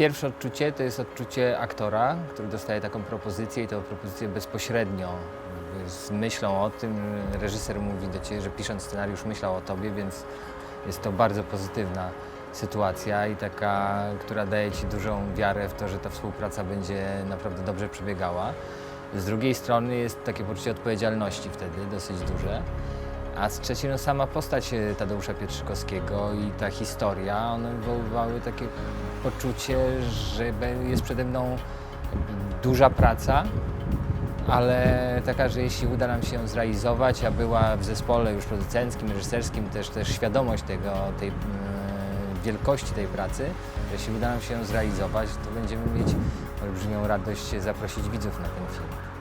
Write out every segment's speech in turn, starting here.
Pierwsze odczucie to jest odczucie aktora, który dostaje taką propozycję i tę propozycję bezpośrednio z myślą o tym. Reżyser mówi do Ciebie, że pisząc scenariusz myślał o Tobie, więc jest to bardzo pozytywna sytuacja i taka, która daje Ci dużą wiarę w to, że ta współpraca będzie naprawdę dobrze przebiegała. Z drugiej strony jest takie poczucie odpowiedzialności wtedy dosyć duże. A z no, sama postać e, Tadeusza Pietrzykowskiego i ta historia, one wywoływały takie poczucie, że jest przede mną duża praca, ale taka, że jeśli uda nam się ją zrealizować, a była w zespole już producenckim, reżyserskim też, też świadomość tego, tej mm, wielkości tej pracy, że jeśli uda nam się ją zrealizować, to będziemy mieć olbrzymią radość zaprosić widzów na ten film.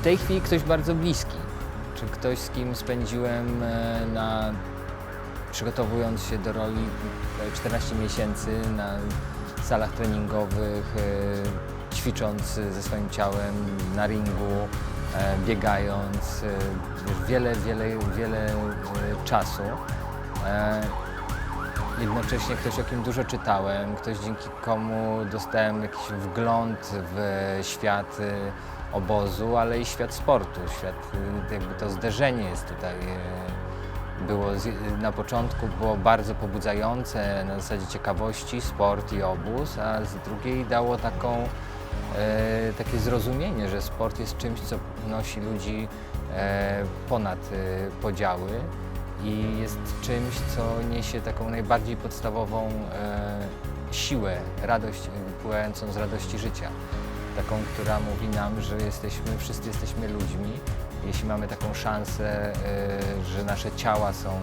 W tej chwili ktoś bardzo bliski, czy ktoś, z kim spędziłem e, na, przygotowując się do roli prawie 14 miesięcy na salach treningowych, e, ćwicząc ze swoim ciałem na ringu, e, biegając, e, wiele, wiele, wiele e, czasu. Jednocześnie ktoś, o kim dużo czytałem, ktoś dzięki komu dostałem jakiś wgląd w świat y, obozu, ale i świat sportu. Świat, y, jakby to zderzenie jest tutaj. y, Było na początku było bardzo pobudzające, na zasadzie ciekawości, sport i obóz, a z drugiej dało taką, e, takie zrozumienie, że sport jest czymś, co nosi ludzi e, ponad e, podziały i jest czymś, co niesie taką najbardziej podstawową e, siłę, radość e, pływającą z radości życia. Taką, która mówi nam, że jesteśmy, wszyscy jesteśmy ludźmi. Jeśli mamy taką szansę, e, że nasze ciała są e,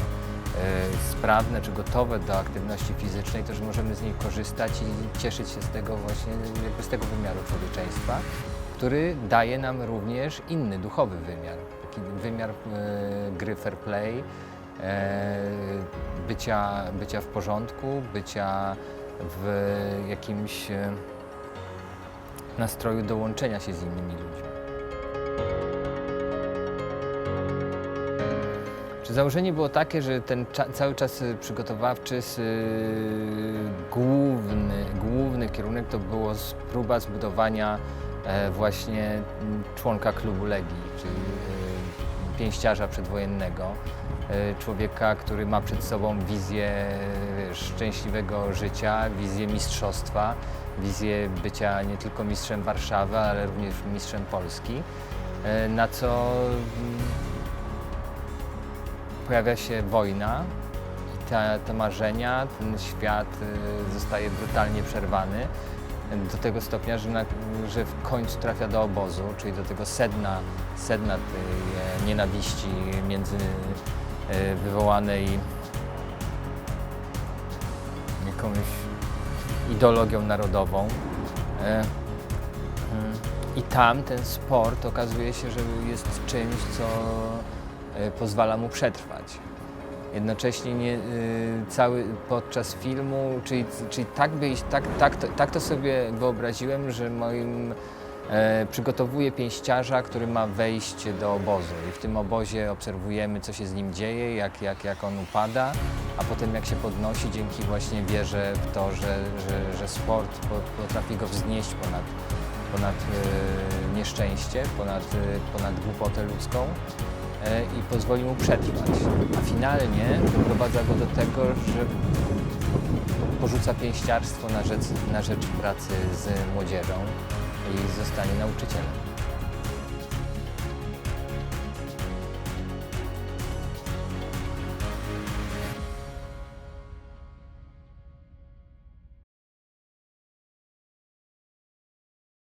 sprawne czy gotowe do aktywności fizycznej, to że możemy z niej korzystać i cieszyć się z tego właśnie, jakby z tego wymiaru człowieczeństwa, który daje nam również inny, duchowy wymiar. Taki wymiar e, gry fair play, bycia, bycia w porządku, bycia w jakimś e, nastroju dołączenia się z innymi ludźmi. Czy założenie było takie, że ten cza- cały czas y, przygotowawczy, główny, główny kierunek to było próba zbudowania e, właśnie członka klubu Legii, czyli pięściarza przedwojennego, e, człowieka, który ma przed sobą wizję szczęśliwego życia, wizję mistrzostwa, wizję bycia nie tylko mistrzem Warszawy, ale również mistrzem Polski, e, na co mm, pojawia się wojna i te, te marzenia, ten świat y, zostaje brutalnie przerwany. y, do tego stopnia, że, na, że w końcu trafia do obozu, czyli do tego sedna, sedna tej e, nienawiści między e, wywołanej jakąś ideologią narodową. E, mm, I tam ten sport okazuje się, że jest czymś, co pozwala mu przetrwać. Jednocześnie nie, y, cały podczas filmu, czyli, czyli tak, byś, tak, tak, tak to sobie wyobraziłem, że moim e, przygotowuję pięściarza, który ma wejść do obozu. I w tym obozie obserwujemy, co się z nim dzieje, jak, jak, jak on upada, a potem jak się podnosi dzięki właśnie wierze w to, że, że, że sport po- potrafi go wznieść ponad, ponad e, nieszczęście, ponad, e, ponad głupotę ludzką i pozwoli mu przetrwać. A finalnie doprowadza go do tego, że porzuca pięściarstwo na rzecz, na rzecz pracy z młodzieżą i zostanie nauczycielem.